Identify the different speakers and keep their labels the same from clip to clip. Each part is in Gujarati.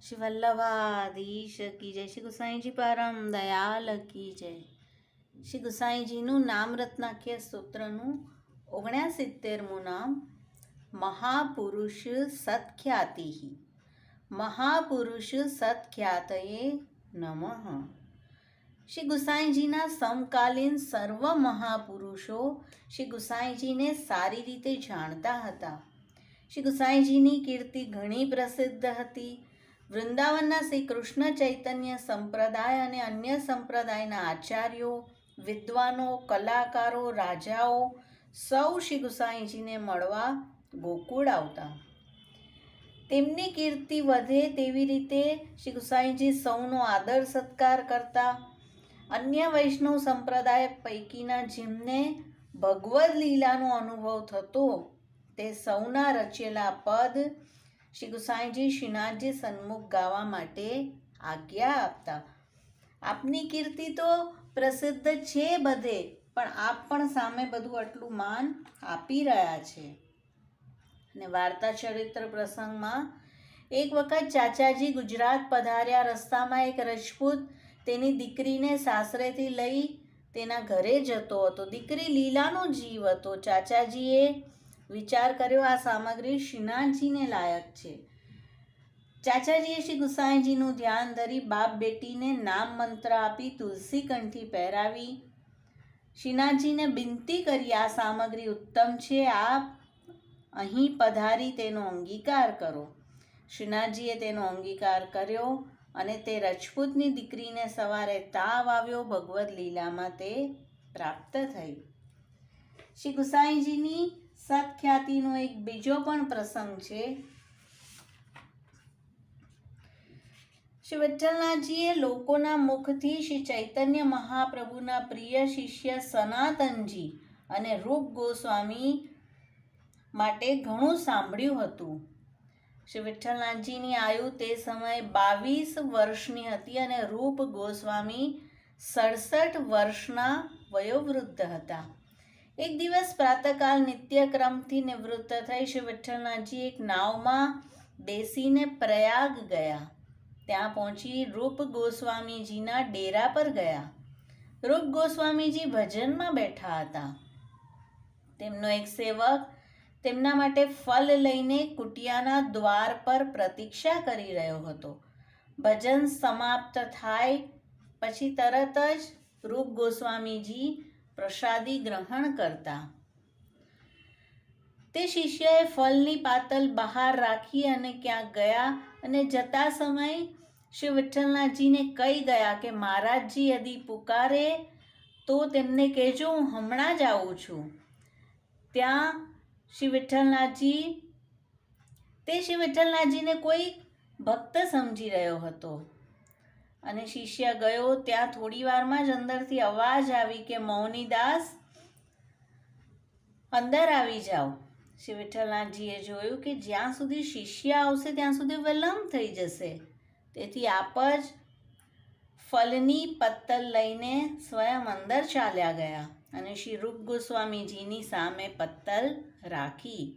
Speaker 1: શ્રી કી જય શ્રી ગુસાઈજી પરમ દયાલ કી જય શ્રી ગુસાઈજીનું નામ રત્નાખ્ય સૂત્રનું ઓગણસિત્તેરમું નામ મહાપુરુષ સત્ખ્યાતિ મહાપુરુષ સત્ખ્યાતયે નમઃ શ્રી ગુસાઈજીના સમકાલીન સર્વ મહાપુરુષો શ્રી ગુસાઈજીને સારી રીતે જાણતા હતા શ્રી ગુસાઈજીની કીર્તિ ઘણી પ્રસિદ્ધ હતી વૃંદાવનના શ્રી કૃષ્ણ ચૈતન્ય સંપ્રદાય અને અન્ય સંપ્રદાયના આચાર્યો, વિદ્વાનો, કલાકારો, રાજાઓ સૌ શ્રી ગુસાઈજીને મળવા ગોકુળ આવતા. તેમની કીર્તિ વધે તેવી રીતે શ્રી ગુસાઈજી સૌનો આદર સત્કાર કરતા. અન્ય વૈષ્ણવ સંપ્રદાય પૈકીના જેમને ભગવદ લીલાનો અનુભવ થતો, તે સૌના રચેલા પદ શ્રી ગુસાઈજી શ્રીનાથજી સન્મુખ ગાવા માટે આજ્ઞા આપતા. આપની કીર્તિ તો પ્રસિદ્ધ છે બધે, પણ આપ પણ સામે બધું આટલું માન આપી રહ્યા છે. અને વાર્તા ચરિત્ર પ્રસંગમાં એક વખત ચાચાજી ગુજરાત પધાર્યા રસ્તામાં એક રજપૂત તેની દીકરીને સાસરેથી લઈ તેના ઘરે જતો હતો. દીકરી લીલાનો જીવ હતો. ચાચાજીએ વિચાર કર્યો, આ સામગ્રી શ્રીનાથજીને લાયક છે. ચાચાજીએ શ્રી ગુસાઈજીનું ધ્યાન ધરી બાપ બેટીને નામ મંત્ર આપી તુલસી કંઠી પહેરાવી. શ્રીનાથજીને બિનતી કરી, આ સામગ્રી ઉત્તમ છે, આપ અહીં પધારી તેનો અંગીકાર કરો. શ્રીનાથજીએ તેનો અંગીકાર કર્યો અને તે રજપૂતની દીકરીને સવારે તાવ આવ્યો, ભગવદ લીલામાં તે પ્રાપ્ત થઈ. શ્રી ગુસાઈજીની સત્ખ્યાતિનો એક બીજો પણ પ્રસંગ છે. શ્રી વિઠ્ઠલનાથજીએ લોકોના મુખથી શ્રી ચૈતન્ય મહાપ્રભુના પ્રિય શિષ્ય સનાતનજી અને રૂપ ગોસ્વામી માટે ઘણું સાંભળ્યું હતું. શ્રી વિઠ્ઠલનાથજીની આયુ તે સમયે બાવીસ વર્ષની હતી અને રૂપ ગોસ્વામી સડસઠ વર્ષના વયોવૃદ્ધ હતા. એક દિવસ પ્રાતકાલ નિત્યક્રમથી નિવૃત્ત થઈ શ્રી વિઠ્ઠલનાથજી એક નાવમાં બેસીને પ્રયાગ ગયા. ત્યાં પહોંચી રૂપ ગોસ્વામીજીના ડેરા પર ગયા. રૂપ ગોસ્વામીજી ભજનમાં બેઠા હતા. તેમનો એક સેવક તેમના માટે ફલ લઈને કુટિયાના દ્વાર પર પ્રતીક્ષા કરી રહ્યો હતો. ભજન સમાપ્ત થાય પછી તરત જ રૂપ ગોસ્વામીજી પ્રસાદી ગ્રહણ કરતા. તે શિષ્યએ ફલની પાતલ બહાર રાખી અને ક્યાંક ગયા અને જતા સમયે શ્રી વિઠ્ઠલનાથજીને કહી ગયા કે, મહારાજજી, યદી પુકારે તો તેમને કહેજો, હું હમણાં જ આવું છું. ત્યાં શ્રી વિઠ્ઠલનાથજી, તે શ્રી વિઠ્ઠલનાથજીને કોઈ ભક્ત સમજી રહ્યો હતો. અને શિષ્ય ગયો ત્યાં થોડી વારમાં જ અંદરથી અવાજ આવી કે, મૌનીદાસ, અંદર આવી જાઓ. શ્રી વિઠ્ઠલનાથજીએ જોયું કે જ્યાં સુધી શિષ્ય આવશે ત્યાં સુધી વિલંબ થઈ જશે. તેથી આપ જ ફલની પત્તલ લઈને સ્વયં અંદર ચાલ્યા ગયા અને શ્રી રૂપ ગોસ્વામીજીની સામે પત્તલ રાખી.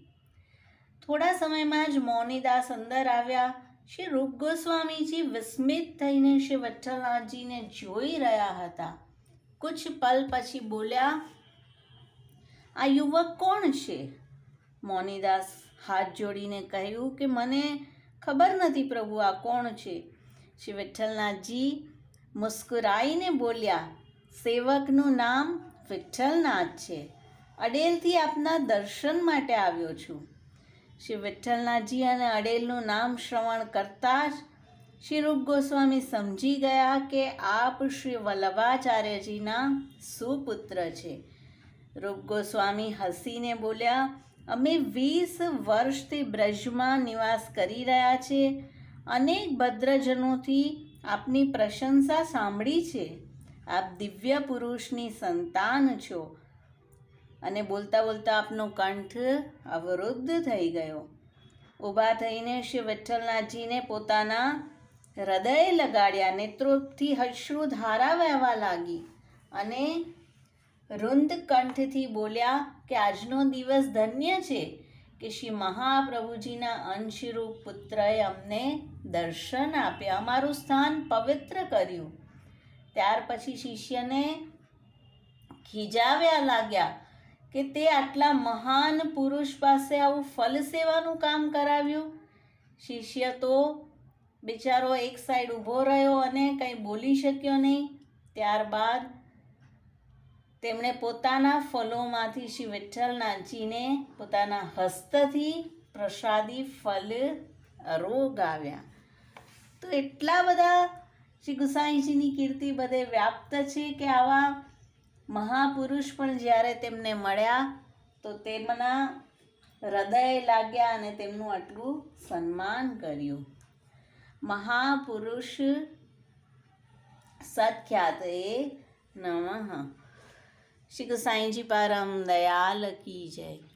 Speaker 1: થોડા સમયમાં જ મૌનીદાસ અંદર આવ્યા શ્રી રૂપ ગોસ્વામીજી વિસ્મિત થઈને શ્રી વિઠ્ઠલનાથજીને જોઈ રહ્યા હતા. કુછ પલ પછી બોલ્યા, આ યુવક કોણ છે? મોનીદાસ હાથ જોડીને કહ્યું કે, મને ખબર નથી પ્રભુ, આ કોણ છે? શ્રી વિઠ્ઠલનાથજી મુસ્કુરાઈને બોલ્યા, સેવકનું નામ વિઠ્ઠલનાથ છે. અડેલથી આપના દર્શન માટે આવ્યો છું. શ્રી વિઠ્ઠલનાથજી અને અડેલનું નામ શ્રવણ કરતાં જ શ્રી રૂપ ગોસ્વામી સમજી ગયા કે આપ શ્રી વલ્લભાચાર્યજીના સુપુત્ર છે. રૂપ ગોસ્વામી હસીને બોલ્યા, અમે વીસ વર્ષથી બ્રજમાં નિવાસ કરી રહ્યા છે. અનેક ભદ્રજનોથી આપની પ્રશંસા સાંભળી છે. આપ દિવ્ય પુરુષની સંતાન છો. અને બોલતા બોલતા આપનો કંઠ અવરુદ્ધ થઈ ગયો. ઊભા થઈને શ્રી વિઠ્ઠલનાથજીને પોતાના હૃદય લગાડ્યા નેત્રોથી હશ્રુ ધારા વહેવા લાગી અને રુંદ કંઠથી બોલ્યા કે આજનો દિવસ ધન્ય છે કે શ્રી મહાપ્રભુજીના અંશરૂપ પુત્રએ અમને દર્શન આપ્યા અમારું સ્થાન પવિત્ર કર્યું. ત્યાર પછી શિષ્યને ખીજાવ્યા લાગ્યા કે તે આટલા મહાન પુરુષ પાસે આવું ફલ સેવાનું કામ કરાવ્યું? શિષ્ય તો બિચારો એક સાઈડ ઊભો રહ્યો અને કંઈ બોલી શક્યો નહીં. ત્યારબાદ તેમણે પોતાના ફલોમાંથી શ્રી વિઠ્ઠલનાથજીને પોતાના હસ્તથી પ્રસાદી ફલ રોગાવ્યા તો એટલા બધા શ્રી ગુસાઈજીની કીર્તિ બધે વ્યાપ્ત છે કે આવા મહાપુરુષ પણ જ્યારે તેમને મળ્યા, તો તેમના હૃદય લાગ્યા અને તેમનું આટલું સન્માન કર્યું. મહાપુરુષ સખ્યાત એ નમઃ. શ્રી ગુસાઈજી પરમ દયાલ કી જય.